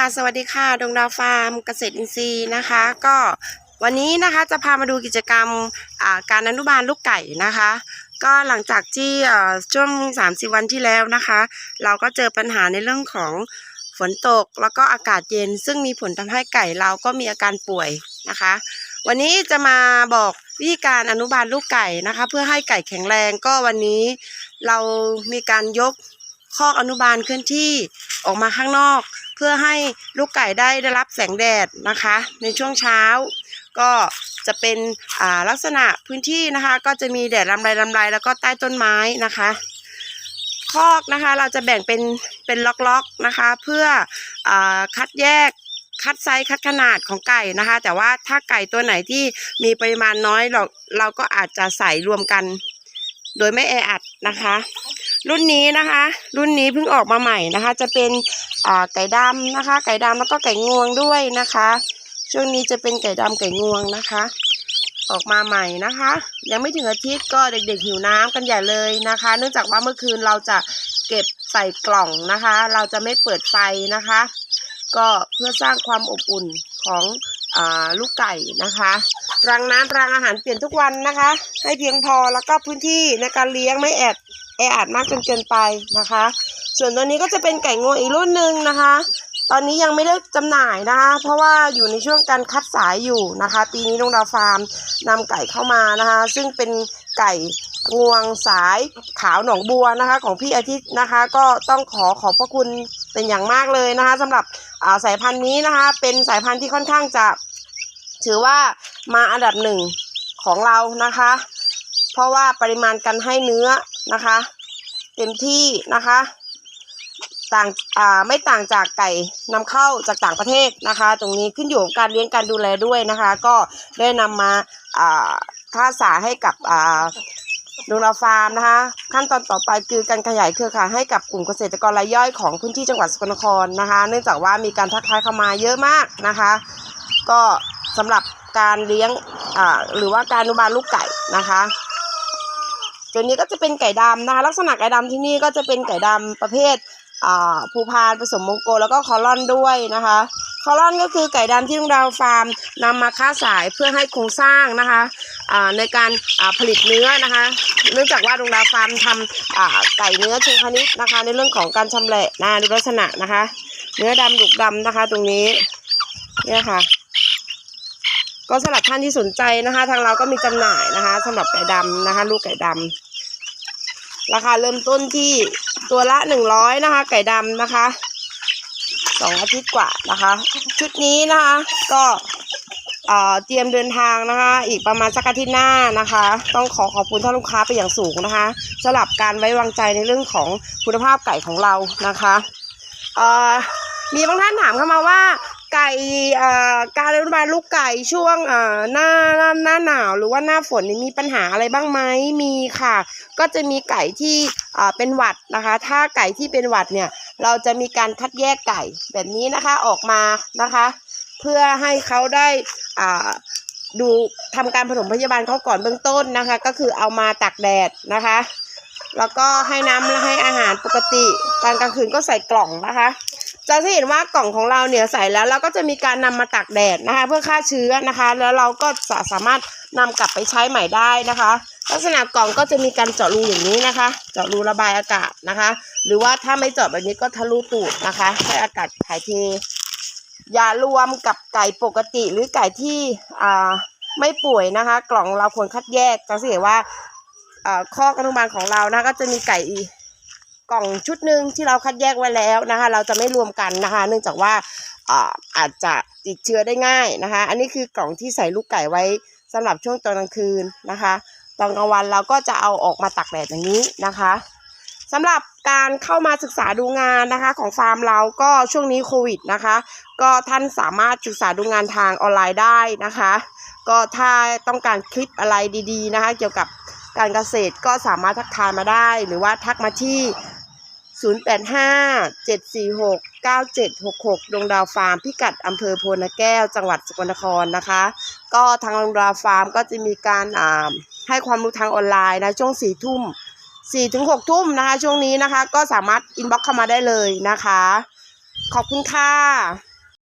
ค่ะสวัสดีค่ะดวงดาวฟาร์มเกษตรอินทรีย์นะคะ ก็วันนี้นะคะจะพามาดูกิจกรรมการอนุบาลลูกไก่นะคะ ก็หลังจากที่ช่วง30วันที่แล้วนะคะ เราก็เจอปัญหาในเรื่องของฝนตกแล้วก็อากาศเย็น ซึ่งมีผลทำให้ไก่เราก็มีอาการป่วยนะคะ วันนี้จะมาบอกวิธีการอนุบาลลูกไก่นะคะ เพื่อให้ไก่แข็งแรงก็วันนี้เรามีการยกคอกอนุบาลเคลื่อนที่ออกมาข้างนอก เพื่อให้ลูกไก่ได้ได้รับแสงแดดนะคะ ในช่วงเช้า ก็จะเป็นลักษณะพื้นที่นะคะ ก็จะมีแดดลำไรลำไรแล้วก็ใต้ต้นไม้นะคะคอกนะคะเราจะแบ่งเป็นเป็นล็อกๆนะคะ เพื่ออคัดแยกคัดไซส์คัดขนาดของไก่นะคะ แต่ว่าถ้าไก่ตัวไหนที่มีปริมาณน้อยเราเราก็อาจจะใส่รวมกัน โดยไม่แออัดนะคะ รุ่นนี้นะคะ รุ่นนี้เพิ่งออกมาใหม่นะคะ จะเป็นไก่ดำนะคะ ไก่ดำแล้วก็ไก่งวงด้วยนะคะ ช่วงนี้จะเป็นไก่ดำไก่งวงนะคะ ออกมาใหม่นะคะ ยังไม่ถึงอาทิตย์ก็เด็กๆหิวน้ำกันใหญ่เลยนะคะ เนื่องจากว่าเมื่อคืนเราจะเก็บใส่กล่องนะคะ เราจะไม่เปิดไฟนะคะ ก็เพื่อสร้างความอบอุ่นของอลูกไก่นะคะรังน้ำรังอาหารเปลี่ยนทุกวันนะคะ ให้เพียงพอแล้วก็พื้นที่ในการเลี้ยงไม่แอด แออัดมากจนเกินไปนะคะ ส่วนตัวนี้ก็จะเป็นไก่งวงอีกรุ่นหนึ่งนะคะ ตอนนี้ยังไม่ได้จำหน่ายนะคะ เพราะว่าอยู่ในช่วงการคัดสายอยู่นะคะ ปีนี้โรงดาวฟาร์มนำไก่เข้ามานะคะ ซึ่งเป็นไก่งวงสายขาวหนองบัวนะคะ ของพี่อาทิตย์นะคะ ก็ต้องขอขอบพระคุณเป็นอย่างมากเลยนะคะสำหรับาสายพันธุ์นี้นะคะ เป็นสายพันธุ์ที่ค่อนข้างจะถือว่ามาอันดับหนึ่งของเรานะคะ เพราะว่าปริมาณการให้เนื้อ นะคะ เต็มที่นะคะ ต่างอ่าไม่ต่างจากไก่นำเข้าจากต่างประเทศนะคะ ตรงนี้ขึ้นอยู่กับการเลี้ยงการดูแลด้วยนะคะ ก็ได้นำมาอ่าค่าสาให้กับอ่าดูราฟาร์มนะคะ ขั้นตอนต่อไปคือการขยายเครือข่ายให้กับกลุ่มเกษตรกรรายย่อยของพื้นที่จังหวัดสกลนครนะคะ เนื่องจากว่ามีการทักทายเข้ามาเยอะมากนะคะ ก็สำหรับการเลี้ยงอ่าหรือว่าการอนุบาลลูกไก่นะคะ ตัวนี้ก็จะเป็นไก่ดำนะคะ ลักษณะไก่ดำที่นี่ก็จะเป็นไก่ดำประเภทอ่าภูพานผสมมงโกแล้วก็คอลอนด้วยนะคะคอลอนก็คือไก่ดำที่ลุงดาวฟาร์มนำมาค้าสายเพื่อให้โครงสร้างนะคะในการผลิตเนื้อนะคะ เนื่องจากว่าลุงดาวฟาร์มทำไก่เนื้อเชิงพาณิชย์นะคะ ในเรื่องของการชำแหละนะดูลักษณะนะคะ เนื้อดำดุกดำนะคะ ตรงนี้เนี่ยค่ะ ก็สำหรับท่านที่สนใจนะคะ ทางเราก็มีจำหน่ายนะคะสำหรับไก่ดำนะคะ ลูกไก่ดำ ราคาเริ่มต้นที่ตัวละหนึ่งร้อยนะคะ ไก่ดำนะคะสองอาทิตย์กว่านะคะ ชุดนี้นะคะ ก็เตรียมเดินทางนะคะ อีกประมาณสักอาทิตย์หน้านะคะ ต้องขอขอบคุณท่านลูกค้าไปอย่างสูงนะคะสำหรับการไว้วางใจในเรื่องของคุณภาพไก่ของเรานะคะมีบางท่านถามเข้ามาว่า ไก่การอนุบาลลูกไก่ช่วงหน้าหน้าหน้าหนาวหรือว่าหน้าฝนนี่มีปัญหาอะไรบ้างไหมมีค่ะ ก็จะมีไก่ที่เป็นหวัดนะคะ ถ้าไก่ที่เป็นหวัดเนี่ยเราจะมีการคัดแยกไก่แบบนี้นะคะออกมานะคะ เพื่อให้เขาได้ดูทำการผสมพยาบาลเขาก่อนเบื้องต้นนะคะ ก็คือเอามาตากแดดนะคะ แล้วก็ให้น้ำและให้อาหารปกติตอนกลางคืนก็ใส่กล่องนะคะ จะเห็นว่ากล่องของเราเนี่ยใส่แล้วเราก็จะมีการนำมาตากแดดนะคะ เพื่อฆ่าเชื้อนะคะ แล้วเราก็จะสามารถนำกลับไปใช้ใหม่ได้นะคะ ลักษณะกล่องก็จะมีการเจาะรูอย่างนี้นะคะ เจาะรูระบายอากาศนะคะ หรือว่าถ้าไม่เจาะแบบนี้ก็ทะลุตูดนะคะให้อากาศถ่ายเทอย่ารวมกับไก่ปกติหรือไก่ที่อ่าไม่ป่วยนะคะ กล่องเราควรคัดแยกจะสังเกตว่าข้อกอนุบาลของเรานะก็จะมีไก่อี กล่องชุดหนึ่งที่เราคัดแยกไว้แล้วนะคะ เราจะไม่รวมกันนะคะ เนื่องจากว่าอาอาจจะติดเชื้อได้ง่ายนะคะ อันนี้คือกล่องที่ใส่ลูกไก่ไว้สำหรับช่วงตอนกลางคืนนะคะ ตอนกลางวันเราก็จะเอาออกมาตักแดดอย่างนี้นะคะสำหรับการเข้ามาศึกษาดูงานนะคะ ของฟาร์มเราก็ช่วงนี้โควิดนะคะ ก็ท่านสามารถศึกษาดูงานทางออนไลน์ได้นะคะ ก็ถ้าต้องการคลิปอะไรดี ๆ นะคะ เกี่ยวกับการเกษตรก็สามารถทักทายมาได้ หรือว่าทักมาที่ 0857469766 ดวงดาวฟาร์มพิกัดอำเภอโพนาแก้ว จังหวัดสกลนครนะคะ ก็ทางดวงดาวฟาร์มก็จะมีการอ่าให้ความรู้ทางออนไลน์นะช่วงสี่ทุ่มสี่ถึงหกทุ่มนะคะ ช่วงนี้นะคะ ก็สามารถอินบ็อกเข้ามาได้เลยนะคะ ขอบคุณค่ะ